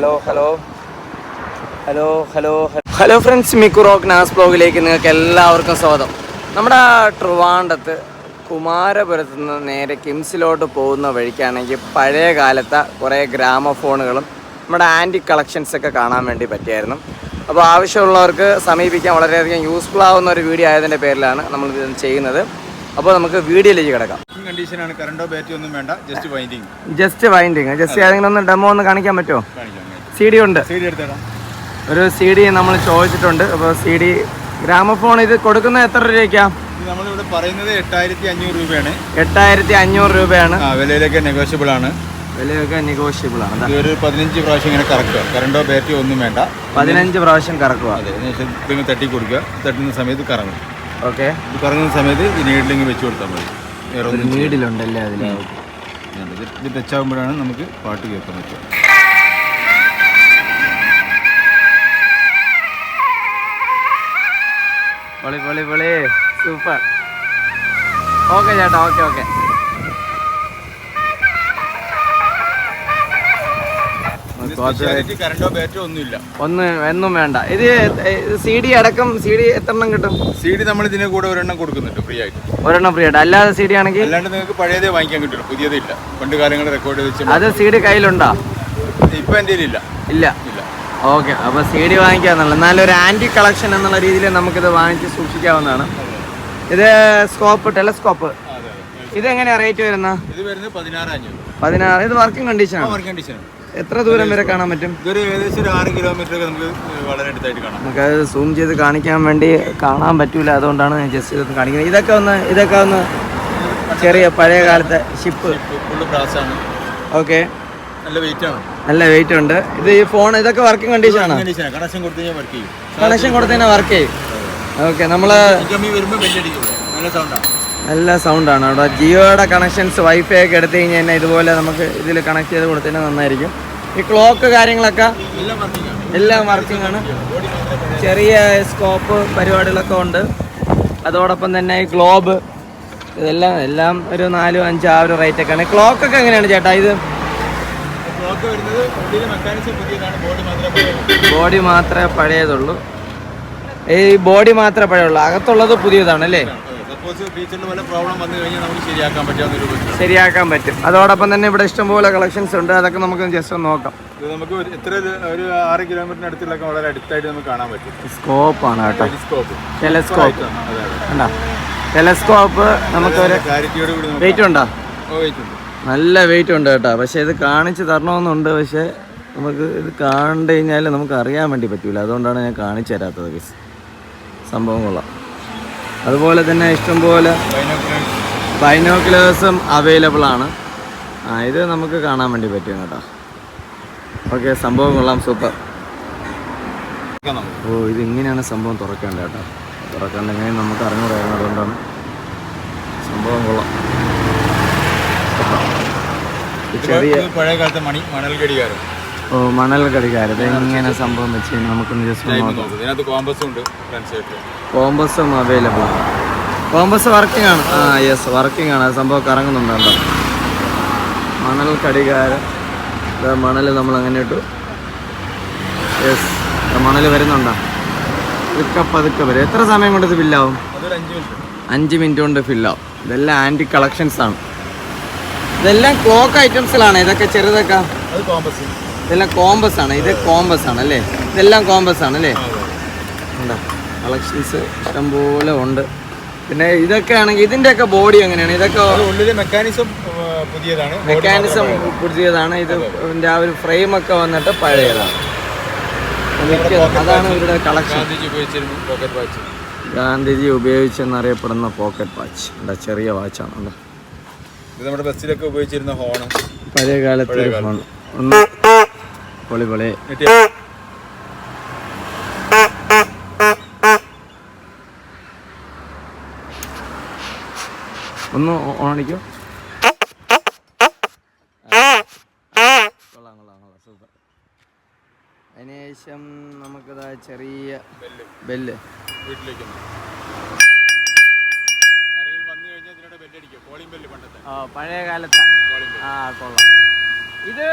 Hello hello hello hello hello friends Miku റോക്ക് നാസ് ബ്ലോഗിലേക്ക് നിങ്ങൾക്ക് എല്ലാവർക്കും സ്വാഗതം. നമ്മുടെ ട്രിവാണ്ടത്ത് കുമാരപുരത്ത് നിന്ന് നേരെ കിംസിലോട്ട് പോകുന്ന വഴിക്കാണെങ്കിൽ പഴയ കാലത്തെ കുറേ ഗ്രാമഫോണുകളും നമ്മുടെ ആന്റി കളക്ഷൻസ് ഒക്കെ കാണാൻ വേണ്ടി പറ്റിയായിരുന്നു. അപ്പോൾ ആവശ്യമുള്ളവർക്ക് സമീപിക്കാൻ വളരെയധികം യൂസ്ഫുൾ ആവുന്ന ഒരു വീഡിയോ ആയതിന്റെ പേരിലാണ് നമ്മൾ ഇത് ചെയ്യുന്നത്. അപ്പോൾ നമുക്ക് വീഡിയോയിലേക്ക് കിടക്കാം. കണ്ടീഷനാണ് കറണ്ടോ ബാറ്ററി ഒന്നും വേണ്ട. Just winding just winding just ഏതെങ്കിലും ഒന്ന് ഡെമോ ഒന്ന് കാണിക്കാൻ പറ്റുമോ? കാണിക്കാം. സി ഡി ഉണ്ട്. ഒരു സി ഡി നമ്മൾ ചോദിച്ചിട്ടുണ്ട്. അപ്പോൾ സി ഡി ഗ്രാമഫോൺ ഇത് കൊടുക്കുന്ന എത്ര രൂപയ്ക്കാ? നമ്മളിവിടെ പറയുന്നത് എട്ടായിരത്തി അഞ്ഞൂറ് രൂപയാണ്. എട്ടായിരത്തി അഞ്ഞൂറ് രൂപയാണ് വിലയിലൊക്കെ നെഗോഷ്യബിൾ ആണ്. വിലയൊക്കെ നെഗോഷ്യബിൾ ആണ്. ഒരു പതിനഞ്ച് പ്രാവശ്യം ഇങ്ങനെ കറക്കുക. കറണ്ടോ ബാറ്ററി ഒന്നും വേണ്ട. പതിനഞ്ച് പ്രാവശ്യം കറക്കുക. അതെ തട്ടി കൊടുക്കുക. തട്ടുന്ന സമയത്ത് കറങ്ങും. ഓക്കെ. ഇത് കറങ്ങുന്ന സമയത്ത് ഈ നീഡിലിങ് വെച്ച് കൊടുത്താൽ മതി. വേറെ നീഡിലുണ്ടല്ലേ അതിൽ ഇത് ടച്ച് ആകുമ്പോഴാണ് നമുക്ക് പാട്ട് കേൾക്കാൻ പറ്റുക. പൊളി പൊളി പൊളി. സൂപ്പർ. ഓക്കെ ചേട്ടാ ഓക്കെ ഓക്കെ. ഒന്ന് എന്നും വേണ്ട. ഇത് സി ഡി അടക്കം സി ഡി എത്ര എണ്ണം കിട്ടും? സി ഡി നമ്മൾ ഇതിന് കൂടെ ഒരെണ്ണം കൊടുക്കുന്നുണ്ട് ഫ്രീ ആയിട്ട്. ഒരെണ്ണം ഫ്രീ ആയിട്ട്. അല്ലാതെ സി ഡി ആണെങ്കിൽ? അല്ലാണ്ട് നിങ്ങൾക്ക് പഴയതേ വാങ്ങിക്കാൻ കിട്ടുള്ളൂ പുതിയതില്ല പണ്ട് കാലങ്ങൾ റെക്കോർഡ് വെച്ച് അത് സി ഡി കയ്യിലുണ്ടോ? ഇപ്പൊ ഇല്ല ഇല്ല ഇല്ല. ഓക്കെ അപ്പോൾ സി ഡി വാങ്ങിക്കാന്നുള്ളത് എന്നാലും ഒരു ആന്റി കളക്ഷൻ എന്നുള്ള രീതിയിൽ നമുക്കിത് വാങ്ങിച്ച് സൂക്ഷിക്കാവുന്നതാണ്. ഇത് സ്കോപ്പ് ടെലസ്കോപ്പ് ഇതെങ്ങനെയാണ് റേറ്റ് വരുന്നത്? പതിനാറ് ഇത് വർക്കിംഗ് കണ്ടീഷനാണ് എത്ര ദൂരം വരെ കാണാൻ പറ്റും? നമുക്ക് സൂം ചെയ്ത് കാണിക്കാൻ വേണ്ടി കാണാൻ പറ്റൂല അതുകൊണ്ടാണ് ഞാൻ ജസ്റ്റ് ഇതൊന്ന് കാണിക്കുന്നത്. ഇതൊക്കെ ഒന്ന് ഇതൊക്കെ ഒന്ന് ചെറിയ പഴയ കാലത്തെ ഷിപ്പ് ഓക്കെ നല്ല വെയിറ്റ് ആണ്. നല്ല വെയിറ്റ് ഉണ്ട്. ഇത് ഈ ഫോൺ ഇതൊക്കെ വർക്കിംഗ് കണ്ടീഷൻ ആണ്? കണക്ഷൻ കൊടുത്തു കഴിഞ്ഞാൽ വർക്ക് ചെയ്യും. ഓക്കെ നമ്മൾ നല്ല സൗണ്ടാണ് ആണ്. അവിടെ ജിയോയുടെ കണക്ഷൻസ് വൈഫൈ ഒക്കെ എടുത്തു കഴിഞ്ഞാൽ തന്നെ ഇതുപോലെ നമുക്ക് ഇതിൽ കണക്ട് ചെയ്ത് കൊടുത്തതിന് നന്നായിരിക്കും. ഈ ക്ലോക്ക് കാര്യങ്ങളൊക്കെ എല്ലാം വർക്കിംഗ് ആണ്. ചെറിയ സ്കോപ്പ് പരിപാടികളൊക്കെ ഉണ്ട്. അതോടൊപ്പം തന്നെ ഈ ഗ്ലോബ് ഇതെല്ലാം എല്ലാം ഒരു നാലും അഞ്ചും ആ ഒരു റേറ്റ് ഒക്കെയാണ്. ക്ലോക്ക് ഒക്കെ എങ്ങനെയാണ് ചേട്ടാ ഇത് ക്ലോക്ക് വരുന്നത് ഉള്ളിലെ മെക്കാനിക്സ് പുതിയതാണ് ബോഡി മാത്രമേ പഴയതുള്ളൂ. ഈ ബോഡി മാത്രമേ പഴയുള്ളൂ. അകത്തുള്ളത് പുതിയതാണ് അല്ലേ? ശരിയാക്കാൻ പറ്റും. അതോടൊപ്പം തന്നെ ഇവിടെ ഇഷ്ടംപോലെ കളക്ഷൻസ് ഉണ്ട്. അതൊക്കെ നമുക്ക് ജസ്റ്റ് ഒന്ന് നോക്കാം. സ്കോപ്പ് നമുക്ക് എത്ര ഒരു- ഒരു ആറ് കിലോമീറ്ററിന് അടുത്തുള്ളൊക്കെ വളരെ അടുത്തായിട്ട് നമുക്ക് കാണാൻ പറ്റും. ആണ് കേട്ടോ. ടെലിസ്കോപ്പ് ടെലസ്കോപ്പ് നമുക്ക് വെയിറ്റ് ഉണ്ടോ? വെയിറ്റ് ഉണ്ട്. നല്ല വെയിറ്റ് ഉണ്ട് കേട്ടോ. പക്ഷേ ഇത് കാണിച്ച് തരണമെന്നുണ്ട്. പക്ഷെ നമുക്ക് ഇത് കണ്ടു കഴിഞ്ഞാൽ നമുക്ക് അറിയാൻ വേണ്ടി പറ്റൂല. അതുകൊണ്ടാണ് ഞാൻ കാണിച്ചു തരാത്തത് സംഭവം കൊള്ളാം. അതുപോലെ തന്നെ ഇഷ്ടംപോലെ ബൈനോക്കുലേഴ്സ് അവൈലബിൾ ആണ്. ആ ഇത് നമുക്ക് കാണാൻ വേണ്ടി പറ്റും കേട്ടോ. ഓക്കെ സംഭവം കൊള്ളാം. സൂപ്പർ. ഓ ഇത് ഇങ്ങനെയാണ് സംഭവം തുറക്കേണ്ടത് കേട്ടോ. തുറക്കേണ്ടെങ്കിൽ നമുക്ക് നമുക്ക് പറയുന്നത് അതുകൊണ്ടാണ് സംഭവം കൊള്ളാം ഇത് ചെറിയ പഴയ കാലത്തെ മണി മണൽ ഘടികാരം ഓ മണൽ കടികാരം ഇത് എങ്ങനെ സംഭവം വെച്ച് നമുക്കൊന്ന് ജസ്റ്റ് നോക്കാം. ഇതിനകത്ത് കോമ്പസും ഉണ്ട് അവൈലബിൾ ആണ്. കോമ്പസ് വർക്കിംഗ് ആണ്. ആ യെസ് വർക്കിംഗ് ആണ്. സംഭവം കറങ്ങുന്നുണ്ട് മണൽ കടികാരം ഇത് മണൽ നമ്മൾ അങ്ങനെ ഇട്ടു. യെസ് മണൽ വരുന്നുണ്ടോ? പതുക്കെ പതുക്കെ വരും. എത്ര സമയം കൊണ്ട് ഇത് ഫില്ലാവും അഞ്ച് മിനിറ്റ്. കൊണ്ട് ഫില്ലാവും ഇതെല്ലാം ആന്റി കളക്ഷൻസ് ആണ്. ഇതെല്ലാം ക്ലോക്ക് ഐറ്റംസിലാണ് ഇതൊക്കെ ചെറുതൊക്കെ? ഇതെല്ലാം കോമ്പസ് ആണ്. ഇത് കോമ്പസ് ആണ് അല്ലേ? ഇതെല്ലാം കോമ്പസ് ആണ് അല്ലേ? കളക്ഷൻസ് ഇഷ്ടംപോലെ ഉണ്ട്. പിന്നെ ഇതൊക്കെ ആണെങ്കിൽ ഇതിന്റെയൊക്കെ ബോഡി എങ്ങനെയാണ്? ഇതൊക്കെ മെക്കാനിസം പുതിയതാണ്. മെക്കാനിസം പുതിയതാണ്. ഇത് ഇതിന്റെ ആ ഒരു ഫ്രെയിം ഒക്കെ വന്നിട്ട് പഴയതാണ്. അതാണ് ഇവരുടെ കളക്ഷൻ ഗാന്ധിജി ഉപയോഗിച്ചെന്നറിയപ്പെടുന്ന പോക്കറ്റ് വാച്ച് എന്താ ചെറിയ വാച്ചാണ് ഉണ്ട് ഇത് നമ്മുടെ ബസ്സിലൊക്കെ ഉപയോഗിച്ചിരുന്ന ഹോണ് പഴയ കാലത്ത് ഹോൺ ഒന്ന് പൊളി പൊളി. ഒന്ന് ഓണിക്കോ കൊള്ളാം കൊള്ളാം കൊള്ളാം. സൂപ്പർ. അതിനുശേഷം നമുക്കിതാ ചെറിയ ബെല്ല്. വീട്ടിലേക്ക് പഴയ കാലത്തെ ആ കൊള്ളാം. ഇത്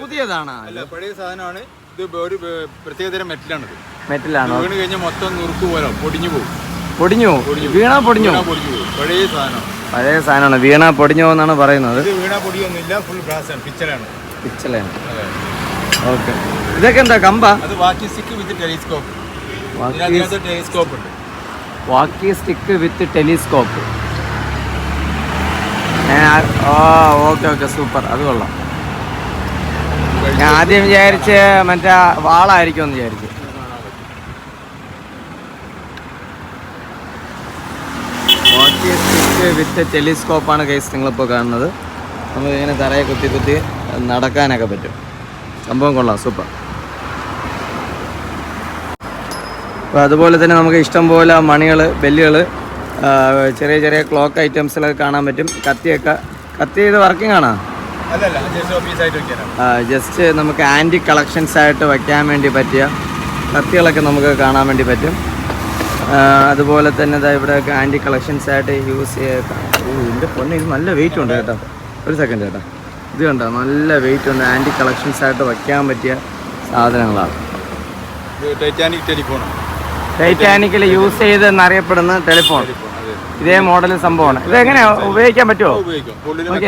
പുതിയതാണ് അല്ല പഴയ സാധനമാണ്. ഇത് ഒരു പ്രത്യേകതരം മെറ്റലാണിത്. മെറ്റലാണ്? വീണ് കഴിഞ്ഞാൽ മൊത്തം നുറുക്ക് പോലെ പൊടിഞ്ഞു പോകും. പൊടിഞ്ഞു വീണ പൊടിഞ്ഞു പൊടിഞ്ഞു പോകും. പഴയ സാധനം പഴയ സാധനമാണ്. വീണ പൊടിഞ്ഞു എന്നാണ് പറയുന്നത്. വീണാ പൊടിയൊന്നുമില്ല ഫുൾ പിച്ചലാണ് ഓക്കെ. ഇതൊക്കെ എന്താ കമ്പ? അത് വാക്കി സ്റ്റിക്ക് വിത്ത് ടെലിസ്കോപ്പ്. വാക്കി stick with telescope. Okay okay super. അത് കൊള്ളാം. ഞാൻ ആദ്യം വിചാരിച്ച് മറ്റേ വാളായിരിക്കും എന്ന് വിചാരിച്ചു വിത്ത് ടെലിസ്കോപ്പാണ് കേസ് നിങ്ങളിപ്പോൾ കാണുന്നത്. നമ്മൾ ഇങ്ങനെ തറയെ കുത്തി കുത്തി നടക്കാനൊക്കെ പറ്റും. സംഭവം കൊള്ളാം സൂപ്പർ. അപ്പോൾ അതുപോലെ തന്നെ നമുക്ക് ഇഷ്ടം പോലെ മണികൾ ബെല്ലുകൾ ചെറിയ ചെറിയ ക്ലോക്ക് ഐറ്റംസിലൊക്കെ കാണാൻ പറ്റും. കത്തിയൊക്കെ കത്തി ഇത് വർക്കിംഗ് ആണോ? ജസ്റ്റ് നമുക്ക് ആന്റി കളക്ഷൻസ് ആയിട്ട് വയ്ക്കാൻ വേണ്ടി പറ്റിയ കത്തികളൊക്കെ നമുക്ക് കാണാൻ വേണ്ടി പറ്റും. അതുപോലെ തന്നെ ദാ ഇവിടെയൊക്കെ ആന്റി കളക്ഷൻസ് ആയിട്ട് യൂസ് ചെയ്യുക ഓ ഇതിന്റെ പൊന്നെ ഇത് നല്ല വെയിറ്റ് ഉണ്ട് കേട്ടോ. ഒരു സെക്കൻഡ് കേട്ടോ ഇത് കണ്ടോ നല്ല വെയിറ്റ് ഉണ്ട്. ആന്റി കളക്ഷൻസ് ആയിട്ട് വയ്ക്കാൻ പറ്റിയ സാധനങ്ങളാണ്. ഇത് ടൈറ്റാനിക് ടെലിഫോണാണ് ടൈറ്റാനിക്കിൽ യൂസ് ചെയ്തെന്നറിയപ്പെടുന്ന ടെലിഫോൺ. ടെലിഫോൺ ഇതേ മോഡൽ സംഭവമാണ്. ഇത് എങ്ങനെയാ? ഉപയോഗിക്കാൻ പറ്റുമോ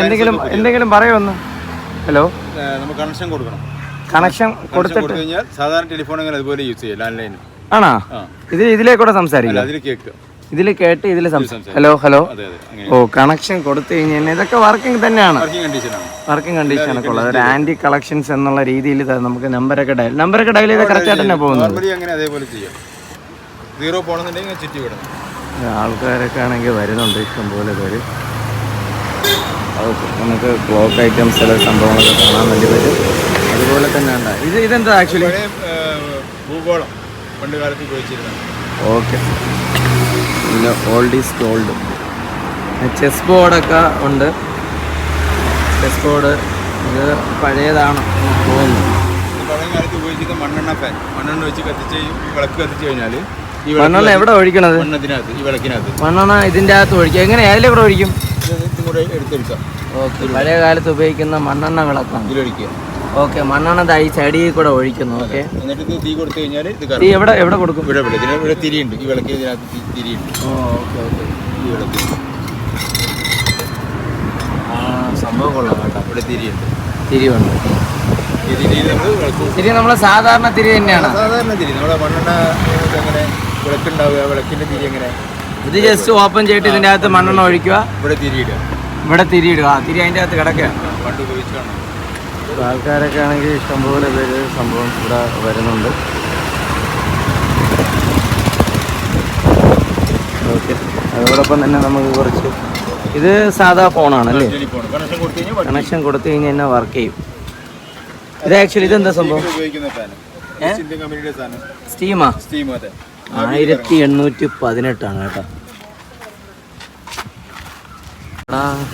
എന്തെങ്കിലും എന്തെങ്കിലും പറയുമെന്ന് ഹലോ നമുക്ക് കണക്ഷൻ കൊടുക്കണം. കണക്ഷൻ കൊടുത്തിട്ട്. കഴിഞ്ഞാൽ സാധാരണ ടെലിഫോൺ അങ്ങനെ അതുപോലെ യൂസ് ചെയ്യാം ലാൻഡ് ലൈൻ ആണോ? ഇത് ഇതിലേക്കൂടെ സംസാരിക്കും. അതിൽ ഇതിൽ കേട്ട് ഇതിൽ ഹലോ ഹലോ ഓ കണക്ഷൻ കൊടുത്തു കഴിഞ്ഞാൽ ഇതൊക്കെ വർക്കിംഗ് തന്നെയാണ്. വർക്കിംഗ് കണ്ടീഷൻ ഒക്കെ ഉള്ളത് ഒരു ആന്റി കളക്ഷൻസ് എന്നുള്ള രീതിയിൽ നമുക്ക് നമ്പറൊക്കെ ഡയൽ നമ്പറൊക്കെ ഡയൽ ചെയ്ത് കറക്റ്റ് ആയിട്ട് തന്നെ പോകുന്നത് നോർമലി അങ്ങനെ അതേപോലെ ചെയ്യാം സീറോ പോകണമെന്നുണ്ടെങ്കിൽ ചുറ്റി വിടണം. ആൾക്കാരൊക്കെ ആണെങ്കിൽ വരുന്നുണ്ട് ഇഷ്ടംപോലെ പേര്. നമുക്ക് ക്ലോക്ക് ഐറ്റംസ് ചില സംഭവങ്ങളൊക്കെ കാണാൻ വേണ്ടി പറ്റും. അതുപോലെ തന്നെ ഉണ്ട്. ഇത് ഇതെന്താ ആക്ച്വലി? ഭൂഗോളം പണ്ട് കാലത്ത് ഉപയോഗിച്ചിരുന്നത്. ഓക്കെ. പിന്നെ ഓൾഡ് ഈസ് ഗോൾഡ് ചെസ് ബോർഡൊക്കെ ഉണ്ട്. ചെസ് ബോർഡ് ഇത് പഴയതാണ്. തോന്നുന്നു പഴയ കാലത്ത് ഉപയോഗിച്ചിരുന്ന മണ്ണെണ്ണ ഫാൻ മണ്ണെണ്ണ വെച്ച് കത്തിച്ച് വിളക്ക് കത്തിച്ച് കഴിഞ്ഞാൽ മണ്ണെണ്ണ എവിടെ ഒഴിക്കണത്? മണ്ണത്തിനകത്ത് ഈ വിളക്കിനകത്ത്. മണ്ണെണ്ണ ഇതിന്റെ അകത്ത് ഒഴിക്കുക. എങ്ങനെ? അതിലെ കൂടെ ഒഴിക്കും? കൂടെ എടുത്തെടുക്കാം ഓക്കെ. പഴയ കാലത്ത് ഉപയോഗിക്കുന്ന മണ്ണെണ്ണ വിളക്കാണ്. ഇതിലൊഴിക്കുക. ഓക്കെ. മണ്ണെണ്ണ ദാ ഈ ചെടിയിൽ കൂടെ ഒഴിക്കുന്നു. ഓക്കെ. എന്നിട്ട് ഇത് തീ കൊടുത്തു കഴിഞ്ഞാൽ ഇത് എവിടെ എവിടെ കൊടുക്കും? ഇവിടെ ഇവിടെ. ഇതിന് ഇവിടെ തിരിയുണ്ട്. ഈ വിളക്ക് ഇതിനകത്ത് തി- തിരിയുണ്ട്. ഓ ഓക്കെ ഓക്കെ. ഈ വിളക്ക്. ആ സംഭവം കൊള്ളാം കേട്ടോ. ഇവിടെ തിരിയുണ്ട്. നമ്മൾ വിളക്ക് തിരി നമ്മളെ സാധാരണ തിരി തന്നെയാണ്. സാധാരണ തിരി. നമ്മുടെ മണ്ണെണ്ണ വിളക്കുണ്ടാവുക വിളക്കിന്റെ തിരി എങ്ങനെ? ഇത് ജസ്റ്റ് ഓപ്പൺ ചെയ്തിട്ട് ഇതിന്റെ അകത്ത് മണ്ണെണ്ണ ഒഴിക്കുക. ഇവിടെ തിരിയിടുക ഇവിടെ തിരിയിടുക ആ തിരി അതിന്റെ അകത്ത് കിടക്കുക. പണ്ട് ഉപയോഗിച്ചാണ് ആൾക്കാരൊക്കെ ആണെങ്കിൽ ഇഷ്ടംപോലെ പേര് സംഭവം ഇവിടെ വരുന്നുണ്ട്. ഓക്കെ. അതോടൊപ്പം തന്നെ നമുക്ക് കുറച്ച് ഇത് സാധാ ഫോണാണ് അല്ലേ? കണക്ഷൻ കൊടുത്തു കഴിഞ്ഞാൽ തന്നെ വർക്ക് ചെയ്യും. ഇത് ആക്ച്വലി ഇതെന്താ സംഭവം? ഉപയോഗിക്കുന്ന സാധനം. ഇന്ത്യൻ കമ്പനിയുടെ സാധനം. സ്റ്റീമാ? സ്റ്റീം അതെ. ആയിരത്തി എണ്ണൂറ്റി പതിനെട്ടാണ് കേട്ടോ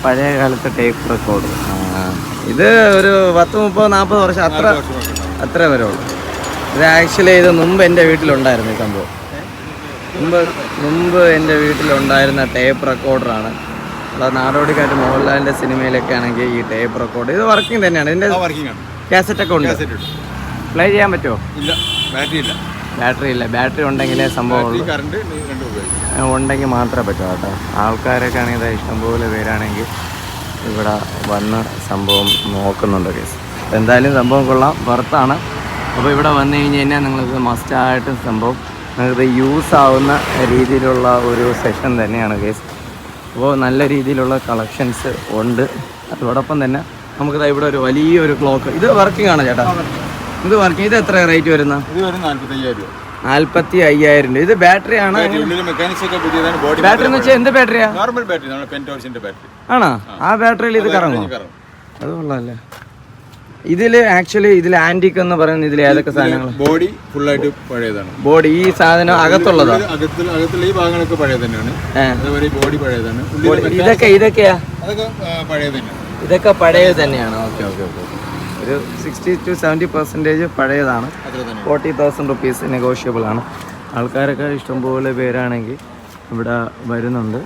പഴയ കാലത്തെ ടേപ്പ് റെക്കോർഡ് ഇത് ഒരു പത്ത് മുപ്പത് നാൽപ്പത് വർഷം അത്ര അത്ര വരുള്ളൂ. ഇത് ആക്ച്വലി ഇത് മുമ്പ് എന്റെ വീട്ടിലുണ്ടായിരുന്നു ഈ സംഭവം. മുമ്പ് മുമ്പ് എന്റെ വീട്ടിലുണ്ടായിരുന്ന ടേപ്പ് റെക്കോർഡറാണ് അല്ല നാടോടിക്കാറ്റ് മോഹൻലാലിന്റെ സിനിമയിലൊക്കെ ആണെങ്കിൽ ഈ ടേപ്പ് റെക്കോർഡ് ഇത് വർക്കിംഗ് തന്നെയാണ്. ഇതിന്റെ വർക്കിംഗ് ആണ്. കാസറ്റ് ഒക്കെ ഉണ്ട്. പ്ലേ ചെയ്യാൻ പറ്റുമോ? ഇല്ല ബാറ്ററി ഇല്ല. ബാറ്ററി ഇല്ല. ബാറ്ററി ഉണ്ടെങ്കിലേ സംഭവം ഉണ്ടെങ്കിൽ മാത്രമേ പറ്റൂ കേട്ടോ. ആൾക്കാരൊക്കെ ആണെങ്കിൽ ഇതാ ഇഷ്ടംപോലെ പേരാണെങ്കിൽ ഇവിടെ വന്ന് സംഭവം നോക്കുന്നുണ്ട് കേസ് എന്തായാലും സംഭവം കൊള്ളാം. വർത്താണ് അപ്പോൾ ഇവിടെ വന്നു കഴിഞ്ഞ് കഴിഞ്ഞാൽ നിങ്ങൾക്ക് മസ്റ്റായിട്ട് സംഭവം നിങ്ങൾക്ക് യൂസ് ആവുന്ന രീതിയിലുള്ള ഒരു സെഷൻ തന്നെയാണ് കേസ് അപ്പോൾ നല്ല രീതിയിലുള്ള കളക്ഷൻസ് ഉണ്ട്. അതോടൊപ്പം തന്നെ നമുക്കിതാ ഇവിടെ ഒരു വലിയൊരു ക്ലോക്ക് ഇത് വർക്കിംഗ് ആണ് ചേട്ടാ. ഇത് വർക്കിംഗ് ഇത് എത്ര റേറ്റ് വരുന്ന? ഇത് വരും നാല്പത്തയ്യായിരം രൂപ. നാൽപ്പത്തി അയ്യായിരം രൂപ. ഇത് ബാറ്ററി ആണ്? ബാറ്ററി എന്ന് വെച്ചാൽ എന്ത് ബാറ്ററിയാ നോർമൽ ബാറ്ററി നമ്മുടെ ബാറ്ററി ആണോ? ആ. ബാറ്ററിയിൽ ഇത് കറങ്ങും. അത് കൊള്ളാല്ലേ. ഇതിൽ ആക്ച്വലി ഇതിൽ ആന്റിക് എന്ന് പറയുന്ന ഇതിൽ ഏതൊക്കെ സാധനങ്ങൾ ബോഡി ഫുൾ ആയിട്ട് പഴയതാണ്. ബോഡി ഈ സാധനം അകത്തുള്ളതാണ് അകത്തുള്ള ഈ ഭാഗങ്ങളൊക്കെ പഴയ തന്നെയാണ്. അതേപോലെ ബോഡി പഴയതാണ്. ഇതൊക്കെ ഇതൊക്കെയാ? അതൊക്കെ തന്നെയാണ് ഇതൊക്കെ പഴയത് തന്നെയാണ് ഓക്കെ ഓക്കെ ഓക്കെ. ഒരു സിക്സ്റ്റി ടു സെവന്റി പെർസെന്റേജ് പഴയതാണ്. ഫോർട്ടി തൗസൻഡ് റുപ്പീസ് നെഗോഷ്യബിൾ ആണ്. ആൾക്കാരൊക്കെ ഇഷ്ടംപോലെ പേരാണെങ്കിൽ ഇവിടെ വരുന്നുണ്ട്.